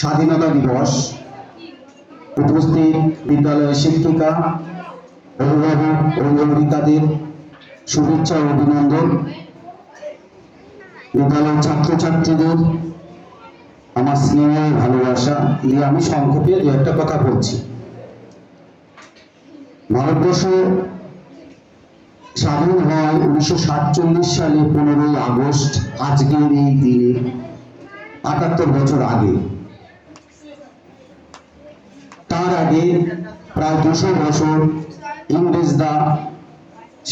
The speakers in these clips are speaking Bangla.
স্বাধীনতা দিবস উপস্থিত বিদ্যালয়ের শিক্ষিকা, অভিভাবক শুভেচ্ছা ও অভিনন্দন। বিদ্যালয়ের ছাত্রছাত্রীদের আমার স্নেহ ভালোবাসা। দিয়ে আমি সংক্ষেপে দু একটা কথা বলছি। ভারতবর্ষ স্বাধীন হয় উনিশশো সাতচল্লিশ সালে পনেরোই আগস্ট, আজকের এই দিনে, আটাত্তর বছর আগে। তার আগে প্রায় দুশো বছর ইংরেজরা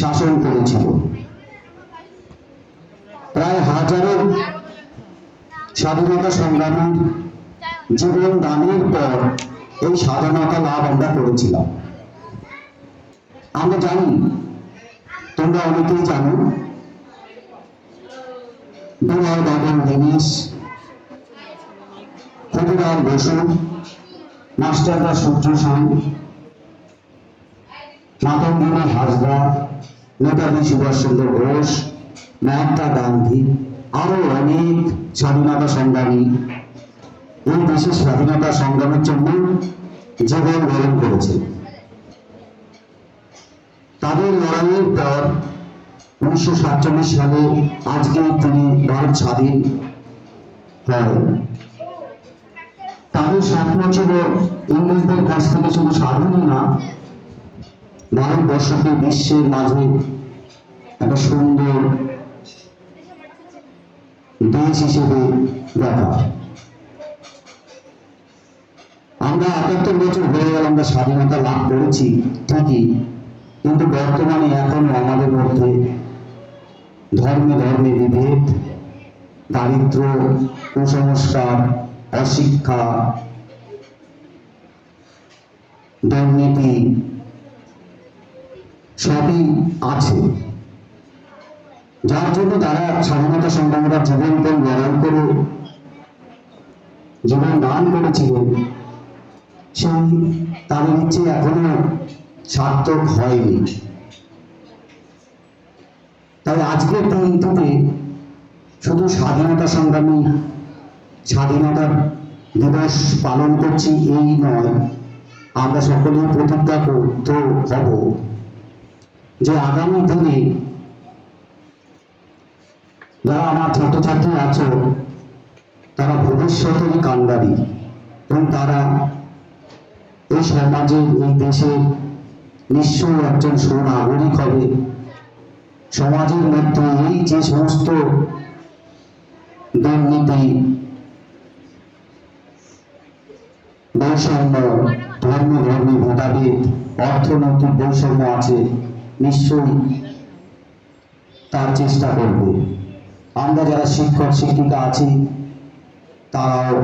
শাসন করেছিল। প্রায় হাজারো স্বাধীনতা সংগ্রামীর জীবন দানের পর এই স্বাধীনতা লাভ আমরা করেছিলাম। আমরা জানি তোমরা অনেকেই জানো বসু মাস্টারদা সূর্য হাজরা, নেতাজি সুভাষচন্দ্র ঘোষ মহাত্মা গান্ধী, আরও অনেক স্বাধীনতা সংগ্রামী। এই দেশের স্বাধীনতা সংগ্রামের জন্য জীবন গ্রহণ করেছে। তাদের লড়াইয়ের পর উনিশশো সাতচল্লিশ সালে আজকে তিনি ভারত স্বাধীন হয়। তাদের স্বপ্ন ছিল ইংরেজদের কাছ থেকে শুধু স্বাধীনই না, ভারতবর্ষকে বিশ্বের মাঝে একটা সুন্দর দেশ হিসেবে দেখা। আমরা একাত্তর বছর হয়ে গেল, আমরা স্বাধীনতা লাভ করেছি, ঠিকই। কিন্তু বর্তমানে এখনও আমাদের মধ্যে ধর্মে ধর্মে বিভেদ, দারিদ্র, কুসংস্কার, অশিক্ষা, দুর্নীতি সবই আছে। যার জন্য তারা স্বাধীনতা সংগ্রামীরা জীবন পণ লড়াই করে, জীবন দান করেছিলেন, সেই তাদের ইচ্ছে এখনও সার্থক হয়নি। তাই আজকের দিনটিতে শুধু স্বাধীনতা সংগ্রামী, স্বাধীনতা দিবস পালন করছি এই নয়, আমরা সকলেই প্রতিজ্ঞাবদ্ধ হব যে আগামী দিনে যারা আমার ছাত্রছাত্রী আছো, তারা ভবিষ্যতেরই কান্ডারি এবং তারা এই সমাজের এই দেশের নিশ্চয়ই একজন সুনাগরিক হবে। সমাজের মধ্যে এই যে সমস্ত দুর্নীতি, বৈষম্য, ধর্ম ধর্মী ভেদাভেদ অর্থনৈতিক বৈষম্য আছে, নিশ্চয়ই তার চেষ্টা করবে। আমরা যারা শিক্ষক, শিক্ষিকা আছি, তারাও